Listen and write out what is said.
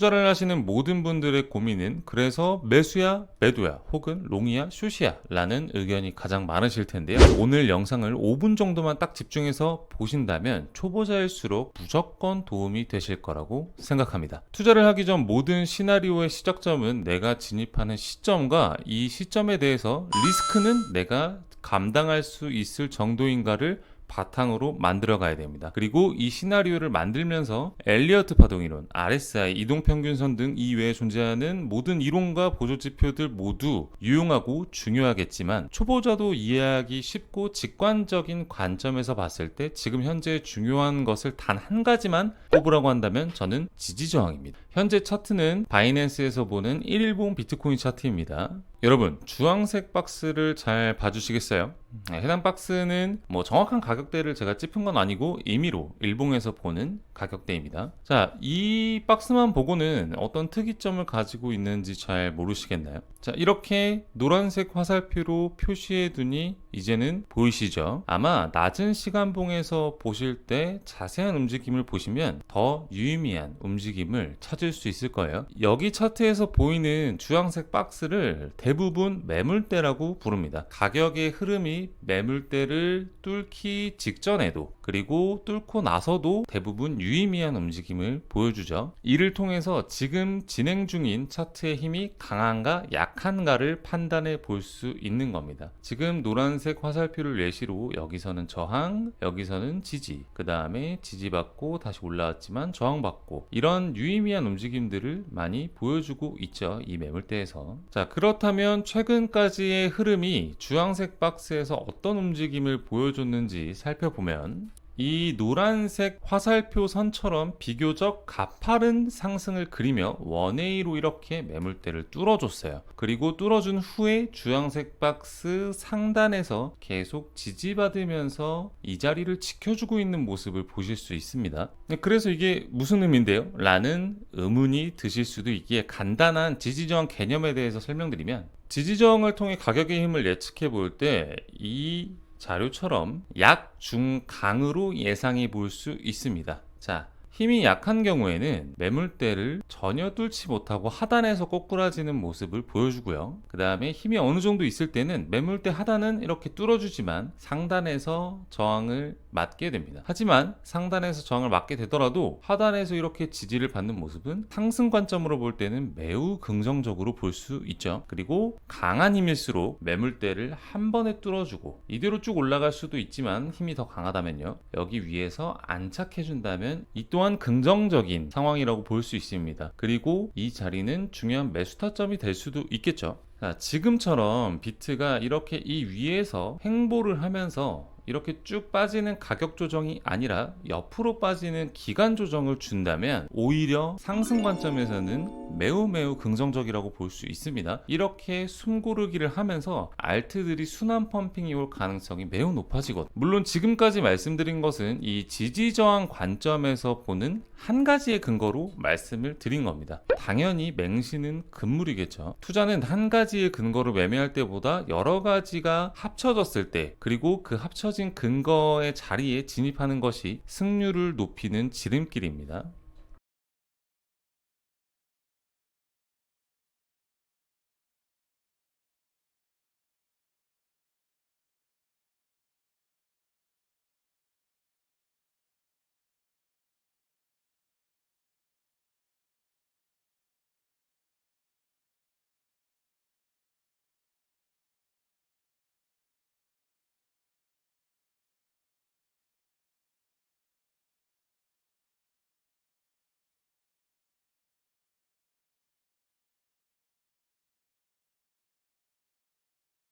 투자를 하시는 모든 분들의 고민은 그래서 매수야, 매도야, 혹은 롱이야, 숏이야 라는 의견이 가장 많으실 텐데요. 오늘 영상을 5분 정도만 딱 집중해서 보신다면 초보자일수록 무조건 도움이 되실 거라고 생각합니다. 투자를 하기 전 모든 시나리오의 시작점은 내가 진입하는 시점과 이 시점에 대해서 리스크는 내가 감당할 수 있을 정도인가를 바탕으로 만들어 가야 됩니다. 그리고 이 시나리오를 만들면서 엘리어트 파동 이론, RSI, 이동 평균선 등 이외에 존재하는 모든 이론과 보조 지표들 모두 유용하고 중요하겠지만 초보자도 이해하기 쉽고 직관적인 관점에서 봤을 때 지금 현재 중요한 것을 단 한 가지만 꼽으라고 한다면 저는 지지 저항입니다. 현재 차트는 바이낸스에서 보는 1일봉 비트코인 차트입니다. 여러분 주황색 박스를 잘 봐주시겠어요? 네, 해당 박스는 뭐 정확한 가격대를 제가 찝은 건 아니고 임의로 일봉에서 보는 가격대입니다. 자, 이 박스만 보고는 어떤 특이점을 가지고 있는지 잘 모르시겠나요? 자, 이렇게 노란색 화살표로 표시해 두니 이제는 보이시죠? 아마 낮은 시간봉에서 보실 때 자세한 움직임을 보시면 더 유의미한 움직임을 찾을 수 있을 거예요. 여기 차트에서 보이는 주황색 박스를 대부분 매물대라고 부릅니다. 가격의 흐름이 매물대를 뚫기 직전에도 그리고 뚫고 나서도 대부분 유의미한 움직임을 보여주죠. 이를 통해서 지금 진행 중인 차트의 힘이 강한가 약 한가를 판단해 볼 수 있는 겁니다. 지금 노란색 화살표를 예시로 여기서는 저항, 여기서는 지지, 그 다음에 지지받고 다시 올라왔지만 저항받고 이런 유의미한 움직임들을 많이 보여주고 있죠. 이 매물대에서. 자, 그렇다면 최근까지의 흐름이 주황색 박스에서 어떤 움직임을 보여줬는지 살펴보면 이 노란색 화살표 선처럼 비교적 가파른 상승을 그리며 원웨이로 이렇게 매물대를 뚫어줬어요. 그리고 뚫어준 후에 주황색 박스 상단에서 계속 지지받으면서 이 자리를 지켜주고 있는 모습을 보실 수 있습니다. 네, 그래서 이게 무슨 의미인데요? 라는 의문이 드실 수도 있기에 간단한 지지저항 개념에 대해서 설명드리면 지지저항을 통해 가격의 힘을 예측해 볼 때 이 자료처럼 약, 중, 강으로 예상해 볼 수 있습니다. 자, 힘이 약한 경우에는 매물대를 전혀 뚫지 못하고 하단에서 꼬꾸라지는 모습을 보여주고요. 그 다음에 힘이 어느 정도 있을 때는 매물대 하단은 이렇게 뚫어주지만 상단에서 저항을 맞게 됩니다. 하지만 상단에서 저항을 맞게 되더라도 하단에서 이렇게 지지를 받는 모습은 상승 관점으로 볼 때는 매우 긍정적으로 볼 수 있죠. 그리고 강한 힘일수록 매물대를 한 번에 뚫어주고 이대로 쭉 올라갈 수도 있지만 힘이 더 강하다면요. 여기 위에서 안착해준다면 이 또한 긍정적인 상황이라고 볼 수 있습니다. 그리고 이 자리는 중요한 매수 타점이 될 수도 있겠죠. 자, 지금처럼 비트가 이렇게 이 위에서 행보를 하면서 이렇게 쭉 빠지는 가격 조정이 아니라 옆으로 빠지는 기간 조정을 준다면 오히려 상승 관점에서는 매우 매우 긍정적이라고 볼 수 있습니다. 이렇게 숨고르기를 하면서 알트들이 순환 펌핑이 올 가능성이 매우 높아지거든요. 물론 지금까지 말씀드린 것은 이 지지 저항 관점에서 보는 한 가지의 근거로 말씀을 드린 겁니다. 당연히 맹신은 금물이겠죠. 투자는 한 가지의 근거로 매매할 때보다 여러 가지가 합쳐졌을 때 그리고 그 합쳐진 근거의 자리에 진입하는 것이 승률을 높이는 지름길입니다.